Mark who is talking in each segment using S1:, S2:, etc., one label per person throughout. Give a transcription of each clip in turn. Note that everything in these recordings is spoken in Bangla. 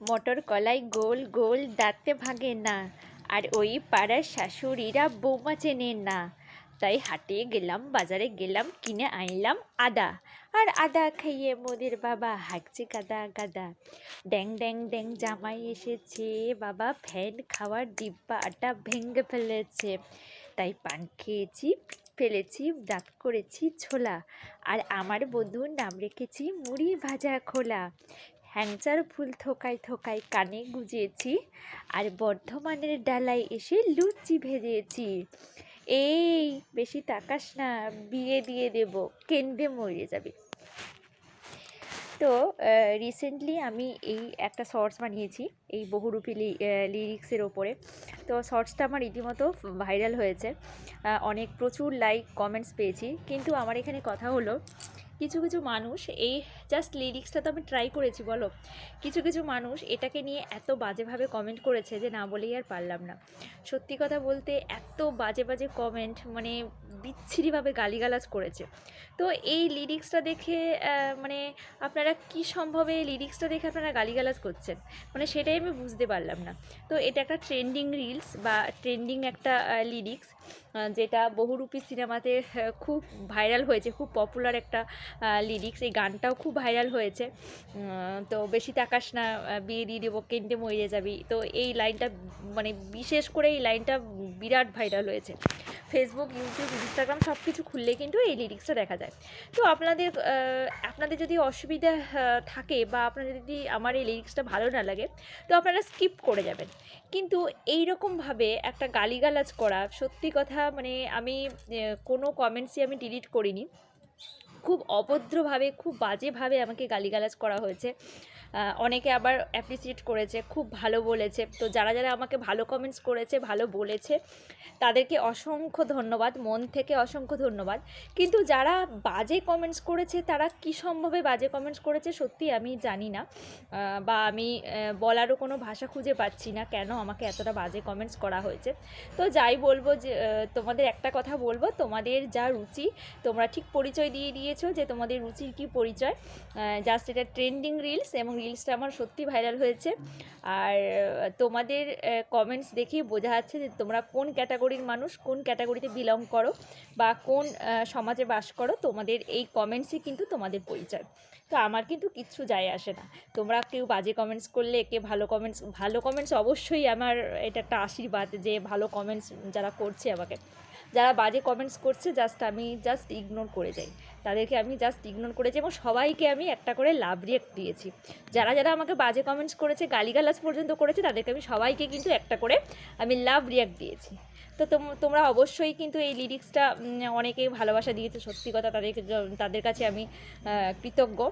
S1: মটর কলাই গোল গোল দাঁতে ভাগে না, আর ওই পাড়ার শাশুড়িরা বৌমা চেনে না। তাই হাটে গেলাম, বাজারে গেলাম, কিনে আনলাম আদা। আর আদা খাইয়ে মোদের বাবা হাঁকছে গাদা গাদা। ড্যাং ড্যাং ড্যাং জামাই এসেছে, বাবা ফ্যান খাওয়ার ডিব্বাটা ভেঙে ফেলেছে। তাই পান খেয়েছি, ফেলেছি, দাঁত করেছি ছোলা। আর আমার বন্ধুর নাম রেখেছি মুড়ি ভাজা খোলা। হ্যাংচার ফুল থোকায় থোকায় কানে গুজিয়েছি আর বর্ধমানের ডালায় এসে লুচি ভেজেছি। এই, বেশি তাকাস না, বিয়ে দিয়ে দেব, কেন্দ্রে মরে যাবে। তো রিসেন্টলি আমি এই একটা শর্টস বানিয়েছি, এই বহুরূপী লিরিক্সের ওপরে। তো শর্টসটা আমার রীতিমতো ভাইরাল হয়েছে। অনেক প্রচুর লাইক কমেন্টস পেয়েছি। কিন্তু আমার এখানে কথা হলো কিছু কিছু মানুষ এই জাস্ট লিরিক্সটা তো আমি ট্রাই করেছি, বলো। কিছু কিছু মানুষ এটাকে নিয়ে এত বাজেভাবে কমেন্ট করেছে যে না বলেই আর পারলাম না। সত্যি কথা বলতে এত বাজে বাজে কমেন্ট মানে বিচ্ছিরিভাবে গালিগালাজ করেছে। তো এই লিরিক্সটা দেখে মানে আপনারা কি সম্ভবে এই লিরিক্সটা দেখে আপনারা গালিগালাজ করছেন? মানে সেটাই আমি বুঝতে পারলাম না। তো এটা একটা ট্রেন্ডিং রিলস বা ট্রেন্ডিং একটা লিরিক্স যেটা বহুরূপী সিনেমাতে খুব ভাইরাল হয়েছে, খুব পপুলার একটা লিরিক্স এই গানটাও খুব ভাইরাল হয়েছে। তো বেশি তাকাস না বিয়ে দিয়ে দেবো, কেন্দ্রে মরে যাবি। তো এই লাইনটা মানে বিশেষ করে এই লাইনটা বিরাট ভাইরাল হয়েছে। ফেসবুক ইউটিউব ইনস্টাগ্রাম সব কিছু খুললে কিন্তু এই লিরিক্সটা দেখা যায়। তো আপনাদের আপনাদের যদি অসুবিধা থাকে বা আপনাদের যদি আমার এই লিরিক্সটা ভালো না লাগে, তো আপনারা স্কিপ করে যাবেন। কিন্তু এই রকমভাবে একটা গালিগালাজ করা, সত্যি কথা মানে আমি কোনো কমেন্টসই আমি ডিলিট করিনি। খুব অভদ্রভাবে, খুব বাজেভাবে আমাকে গালিগালাজ করা হয়েছে। অনেকে আবার অ্যাপ্রিসিয়েট করেছে, খুব ভালো বলেছে। তো যারা যারা আমাকে ভালো কমেন্টস করেছে, ভালো বলেছে, তাদেরকে অসংখ্য ধন্যবাদ, মন থেকে অসংখ্য ধন্যবাদ। কিন্তু যারা বাজে কমেন্টস করেছে, তারা কী সম্ভবে বাজে কমেন্টস করেছে সত্যি আমি জানি না। বা আমি বলারও কোনো ভাষা খুঁজে পাচ্ছি না কেন আমাকে এতটা বাজে কমেন্টস করা হয়েছে। তো যাই বলব যে তোমাদের একটা কথা বলব, তোমাদের যা রুচি, তোমরা ঠিক পরিচয় দিয়ে দিয়ে দিয়েছ যে তোমাদের রুচির কী পরিচয়। জাস্ট এটা ট্রেন্ডিং রিলস এবং রিলসটা আমার সত্যি ভাইরাল হয়েছে। আর তোমাদের কমেন্টস দেখেই বোঝা যাচ্ছে যে তোমরা কোন ক্যাটাগরির মানুষ, কোন ক্যাটাগরিতে বিলং করো বা কোন সমাজে বাস করো, তোমাদের এই কমেন্টসই কিন্তু তোমাদের পরিচয়। তো আমার কিন্তু কিচ্ছু যায় আসে না। তোমরা কেউ বাজে কমেন্টস করলে, কে ভালো কমেন্টস ভালো কমেন্টস অবশ্যই আমার এটা একটা আশীর্বাদ যে ভালো কমেন্টস যারা করছে আমাকে। যারা বাজে কমেন্টস করছে জাস্ট আমি জাস্ট ইগনোর করে যাই। তাদেরকে আমি জাস্ট ইগনোর করেছি এবং সবাইকে আমি একটা করে লাভ রিয়েক্ট দিয়েছি। যারা যারা আমাকে বাজে কমেন্টস করেছে, গালিগালাজ পর্যন্ত করেছে, তাদেরকে আমি সবাইকে কিন্তু একটা করে আমি লাভ রিয়াক্ট দিয়েছি। তো তোম- তোমরা অবশ্যই কিন্তু এই লিরিক্সটা অনেকেই ভালোবাসা দিয়েছে, সত্যি কথা তাদেরকে জ- তাদের কাছে আমি কৃতজ্ঞ।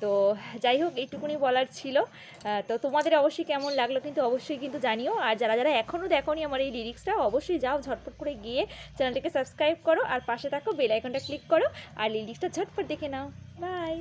S1: তো যাই হোক, এইটুকুনি বলার ছিল। তো তোমাদের অবশ্যই কেমন লাগল কিন্তু অবশ্যই কিন্তু জানিও। আর যারা যারা এখনও দেখোনি আমার এই লিরিক্সটা অবশ্যই যাও, ঝটপট করে গিয়ে চ্যানেলটাকে সাবস্ক্রাইব করো আর পাশে থাকো বেল আইকনটা ক্লিক করো। আর লিরিক্সটা ঝটপট দেখে নাও। বাই।